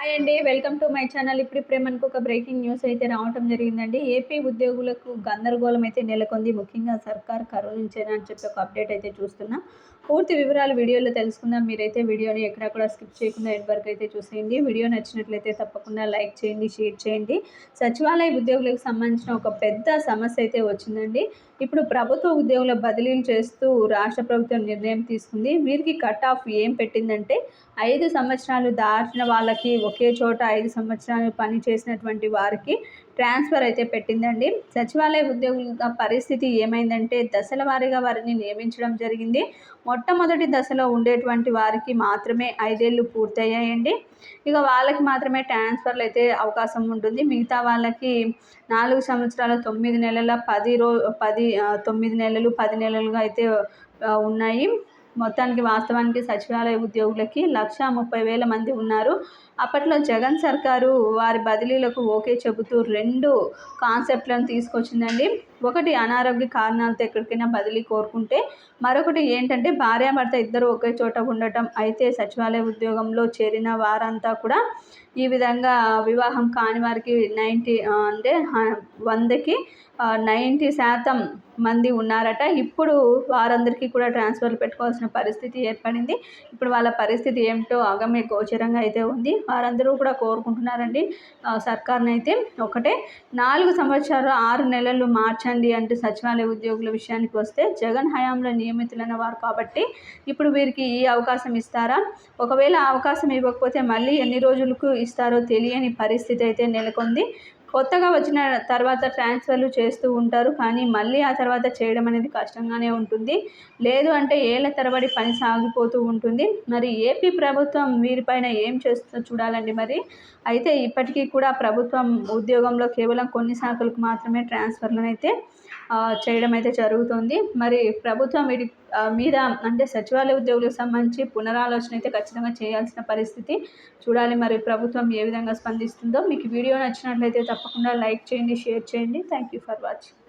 Hi అండి welcome to my channel ఇప్పుడు ఇప్పుడే మనకు ఒక బ్రేకింగ్ న్యూస్ అయితే రావటం జరిగిందండి. ఏపీ ఉద్యోగులకు గందరగోళం అయితే నెలకొంది. ముఖ్యంగా సర్కార్ కరుణించేనా అని చెప్పి ఒక అప్డేట్ అయితే చూస్తున్నాం. పూర్తి వివరాలు వీడియోలో తెలుసుకుందాం. మీరైతే వీడియోని ఎక్కడ కూడా స్కిప్ చేయకుండా ఎండ్ వరకు అయితే చూసేయండి. వీడియో నచ్చినట్లయితే తప్పకుండా లైక్ చేయండి షేర్ చేయండి. సచివాలయ ఉద్యోగులకు సంబంధించిన ఒక పెద్ద సమస్య అయితే వచ్చిందండి. ఇప్పుడు ప్రభుత్వ ఉద్యోగుల బదిలీలు చేస్తూ రాష్ట్ర ప్రభుత్వం నిర్ణయం తీసుకుంది. వీరికి కట్ ఆఫ్ ఏం పెట్టిందంటే ఐదు సంవత్సరాలు దాటిన వాళ్ళకి ఒకే చోట ఐదు సంవత్సరాలు పని చేసినటువంటి వారికి ట్రాన్స్ఫర్ అయితే పెట్టిందండి. సచివాలయ ఉద్యోగుల పరిస్థితి ఏమైందంటే దశల వారీగా వారిని నియమించడం జరిగింది. మొట్టమొదటి దశలో ఉండేటువంటి వారికి మాత్రమే ఐదేళ్ళు పూర్తయ్యాయండి. ఇక వాళ్ళకి మాత్రమే ట్రాన్స్ఫర్లు అయితే అవకాశం ఉంటుంది. మిగతా వాళ్ళకి నాలుగు సంవత్సరాల తొమ్మిది నెలల పది రో పది తొమ్మిది నెలలు పది నెలలుగా అయితే ఉన్నాయి. మొత్తానికి వాస్తవానికి సచివాలయ ఉద్యోగులకి లక్ష ముప్పై వేల మంది ఉన్నారు. అప్పట్లో జగన్ సర్కారు వారి బదిలీలకు ఓకే చెబుతూ రెండు కాన్సెప్ట్లను తీసుకొచ్చిందండి. ఒకటి అనారోగ్య కారణాలతో ఎక్కడికైనా బదిలీ కోరుకుంటే మరొకటి ఏంటంటే భార్యాభర్త ఇద్దరు ఒకే చోట ఉండటం. అయితే సచివాలయ ఉద్యోగంలో చేరిన వారంతా కూడా ఈ విధంగా వివాహం కాని వారికి నైంటీ అంటే వందకి నైంటీ శాతం మంది ఉన్నారట. ఇప్పుడు వారందరికీ కూడా ట్రాన్స్ఫర్లు పెట్టుకోవాల్సిన పరిస్థితి ఏర్పడింది. ఇప్పుడు వాళ్ళ పరిస్థితి ఏమిటో అగమ్య గోచరంగా అయితే ఉంది. వారందరూ కూడా కోరుకుంటున్నారండి. సర్కార్ని అయితే ఒకటే. నాలుగు సంవత్సరాలు ఆరు నెలలు మార్చండి అంటూ సచివాలయ ఉద్యోగుల విషయానికి వస్తే జగన్ హయాంలో నియమితులైన వారు కాబట్టి ఇప్పుడు వీరికి ఈ అవకాశం ఇస్తారా? ఒకవేళ అవకాశం ఇవ్వకపోతే మళ్ళీ ఎన్ని రోజులకు ఇస్తారో తెలియని పరిస్థితి అయితే నెలకొంది. కొత్తగా వచ్చిన తర్వాత ట్రాన్స్ఫర్లు చేస్తూ ఉంటారు. కానీ మళ్ళీ ఆ తర్వాత చేయడం అనేది కష్టంగానే ఉంటుంది. లేదు అంటే ఏళ్ళ తరబడి పని సాగిపోతూ ఉంటుంది. మరి ఏపీ ప్రభుత్వం వీరిపైన ఏం చేస్తుందో చూడాలండి మరి? అయితే ఇప్పటికీ కూడా ప్రభుత్వం ఉద్యోగంలో కేవలం కొన్ని శాఖలకు మాత్రమే ట్రాన్స్ఫర్లను అయితే చేయడం అయితే జరుగుతుంది. మరి ప్రభుత్వం వీటి మీద అంటే సచివాలయ ఉద్యోగులకు సంబంధించి పునరాలోచన అయితే ఖచ్చితంగా చేయాల్సిన పరిస్థితి చూడాలి. మరి ప్రభుత్వం ఏ విధంగా స్పందిస్తుందో. మీకు వీడియో నచ్చినట్లయితే తప్పకుండా లైక్ చేయండి షేర్ చేయండి. Thank you for watching